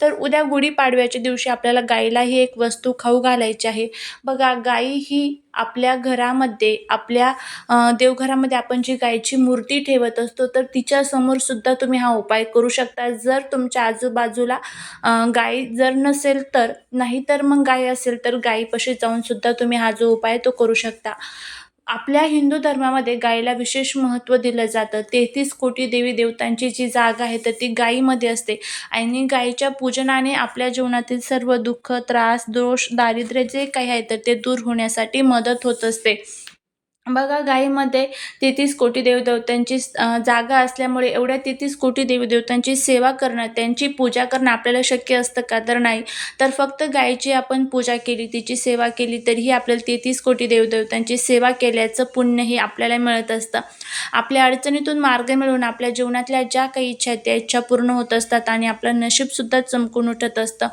तर उद्या गुढीपाडव्याच्या दिवशी आपल्याला गाईला ही एक वस्तू खाऊ घालायची आहे. बघा गाई ही आपल्या घरामध्ये आपल्या देवघरामध्ये आपण जी गायची मूर्ती ठेवत असतो तर तिच्यासमोर सुद्धा तुम्ही हा उपाय करू शकता. जर तुमच्या आजूबाजूला गाय जर नसेल तर नाही तर मग गाय असेल तर गायीपाशी जाऊन सुद्धा तुम्ही हा जो उपाय तो करू शकता. आपल्या हिंदू धर्मामध्ये गायीला विशेष महत्त्व दिलं जातं. तेहतीस कोटी देवी देवतांची जी जागा आहे तर ती गायीमध्ये असते. आणि गायीच्या पूजनाने आपल्या जीवनातील सर्व दुःख त्रास दोष दारिद्र्य जे काही आहे तर ते दूर होण्यासाठी मदत होत असते. बघा गाईमध्ये तेहतीस कोटी देवदेवतांची जागा असल्यामुळे एवढ्या तेहतीस कोटी देवदेवतांची सेवा करणं त्यांची पूजा करणं आपल्याला शक्य असतं का? तर नाही. तर फक्त गायीची आपण पूजा केली तिची सेवा केली तरीही आपल्याला तेहतीस कोटी देवदेवतांची सेवा केल्याचं पुण्य हे आपल्याला मिळत असतं. आपल्या अडचणीतून मार्ग मिळवून आपल्या जीवनातल्या ज्या काही इच्छा आहेत त्या इच्छा पूर्ण होत असतात आणि आपलं नशीबसुद्धा चमकून उठत असतं.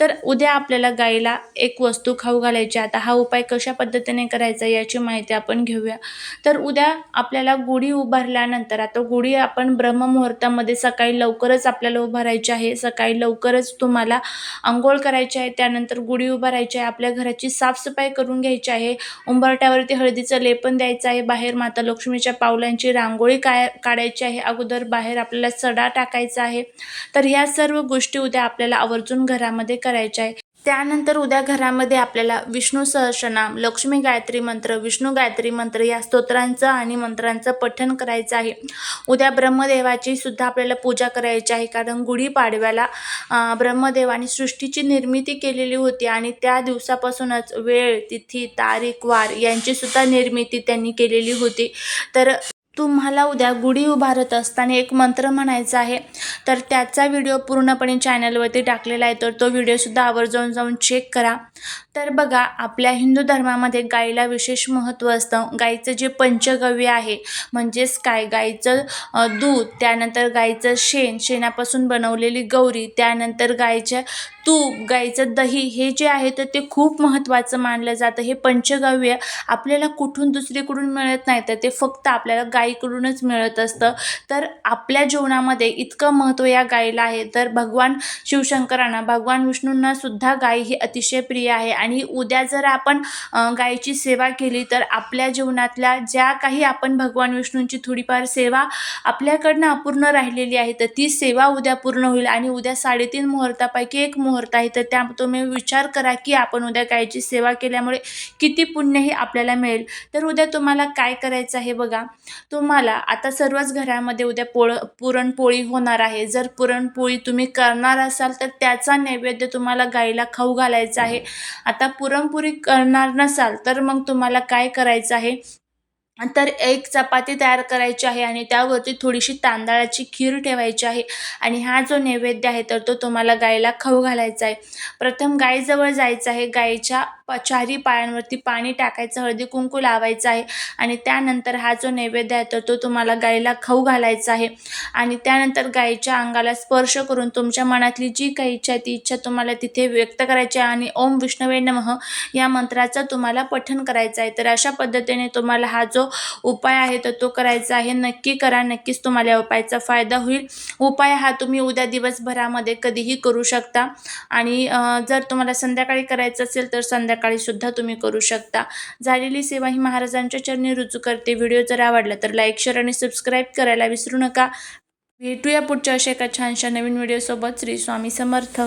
तर उद्या आपल्याला गाईला एक वस्तू खाऊ घालायची आता हा उपाय कशा पद्धतीने करायचा याची माहिती आपण घेऊया. तर उद्या आपल्याला गुढी उभारल्यानंतर आता गुढी आपण ब्रह्ममुहूर्तामध्ये सकाळी लवकरच आपल्याला उभारायची आहे. सकाळी लवकरच तुम्हाला आंघोळ करायची आहे. त्यानंतर गुढी उभारायची आहे. आपल्या घराची साफसफाई करून घ्यायची आहे. उंबरट्यावरती हळदीचं लेपन द्यायचं आहे. बाहेर माता लक्ष्मीच्या पावलांची रांगोळी काय काढायची आहे. अगोदर बाहेर आपल्याला सडा टाकायचा आहे. तर ह्या सर्व गोष्टी उद्या आपल्याला आवर्जून घरामध्ये करायच्या आहे. त्यानंतर उद्या घरामध्ये आपल्याला विष्णू सहस्रनाम लक्ष्मी गायत्री मंत्र विष्णू गायत्री मंत्र या स्तोत्रांचं आणि मंत्रांचं पठण करायचं आहे. उद्या ब्रह्मदेवाची सुद्धा आपल्याला पूजा करायची आहे कारण गुढीपाडव्याला ब्रह्मदेवाने सृष्टीची निर्मिती केलेली होती आणि त्या दिवसापासूनच वेळ तिथी तारीख वार यांची सुद्धा निर्मिती त्यांनी केलेली होती. तर तुम्हाला उद्या गुढी उभारत असताना एक मंत्र म्हणायचा आहे. तर त्याचा व्हिडिओ पूर्णपणे चॅनलवरती टाकलेला आहे. तर तो व्हिडिओसुद्धा आवर्जून जाऊन चेक करा. तर बघा आपल्या हिंदू धर्मामध्ये गाईला विशेष महत्त्व असतं. गाईचं जे पंचगव्य आहे म्हणजेच काय? गाईचं दूध त्यानंतर गाईचं शेण शेणापासून बनवलेली गौरी त्यानंतर गाईच्या तूप गाईचं दही हे जे आहे तर ते खूप महत्त्वाचं मानलं जातं. हे पंचगव्य आपल्याला कुठून दुसरीकडून मिळत नाही तर ते फक्त आपल्याला गाईकडूनच मिळत असतं. तर आपल्या जीवनामध्ये इतकं महत्त्व या गाईला आहे. तर भगवान शिवशंकरांना भगवान विष्णूंना सुद्धा गाई ही अतिशय प्रिय आहे. आणि उद्या जर आपण गाईची सेवा केली तर आपल्या जीवनातल्या ज्या काही आपण भगवान विष्णूंची थोडीफार सेवा आपल्याकडनं अपूर्ण राहिलेली आहे तर ती सेवा उद्या पूर्ण होईल. आणि उद्या साडेतीन मुहूर्तापैकी एक मुहूर्त आहे. तर त्या तुम्ही विचार करा की आपण उद्या गायची सेवा केल्यामुळे किती पुण्यही आपल्याला मिळेल. तर उद्या तुम्हाला काय करायचं आहे बघा. तुम्हाला आता सर्वच घरामध्ये उद्या पोळ पुरणपोळी होणार आहे. जर पुरणपोळी तुम्ही करणार असाल तर त्याचा नैवेद्य तुम्हाला गाईला खाऊ घालायचा आहे. आता पुरणपोळी करणार नसाल तर मग तुम्हाला काय करायचं आहे? तर एक चपाती तयार करायची आहे आणि त्यावरती थोडीशी तांदळाची खीर ठेवायची आहे. आणि हा जो नैवेद्य आहे तर तो तुम्हाला गाईला खाऊ घालायचा आहे. प्रथम गायीजवळ जायचं आहे. गायीच्या प चारी पायांवरती पाणी टाकायचं हळदी कुंकू लावायचं आहे. आणि त्यानंतर हा जो नैवेद्य आहे तर तो तुम्हाला गायीला खाऊ घालायचा आहे. आणि त्यानंतर गायीच्या अंगाला स्पर्श करून तुमच्या मनातली जी काही इच्छा आहे ती इच्छा तुम्हाला तिथे व्यक्त करायची आहे. आणि ओम विष्णवे नमः या मंत्राचं तुम्हाला पठण करायचं आहे. तर अशा पद्धतीने तुम्हाला हा जो उपाय आहे तर तो करायचा आहे. नक्की करा नक्कीच तुम्हाला या उपायाचा फायदा होईल. उपाय हा तुम्ही उद्या दिवसभरामध्ये कधीही करू शकता. आणि जर तुम्हाला संध्याकाळी करायचं असेल तर संध्याकाळीसुद्धा तुम्ही करू शकता. झालेली सेवा ही महाराजांच्या चरणी रुजू करते. व्हिडिओ जर आवडला तर लाईक शेअर आणि सबस्क्राईब करायला विसरू नका. भेटूया पुढच्या अशा एका छानशा नवीन व्हिडिओसोबत. श्री स्वामी समर्थ.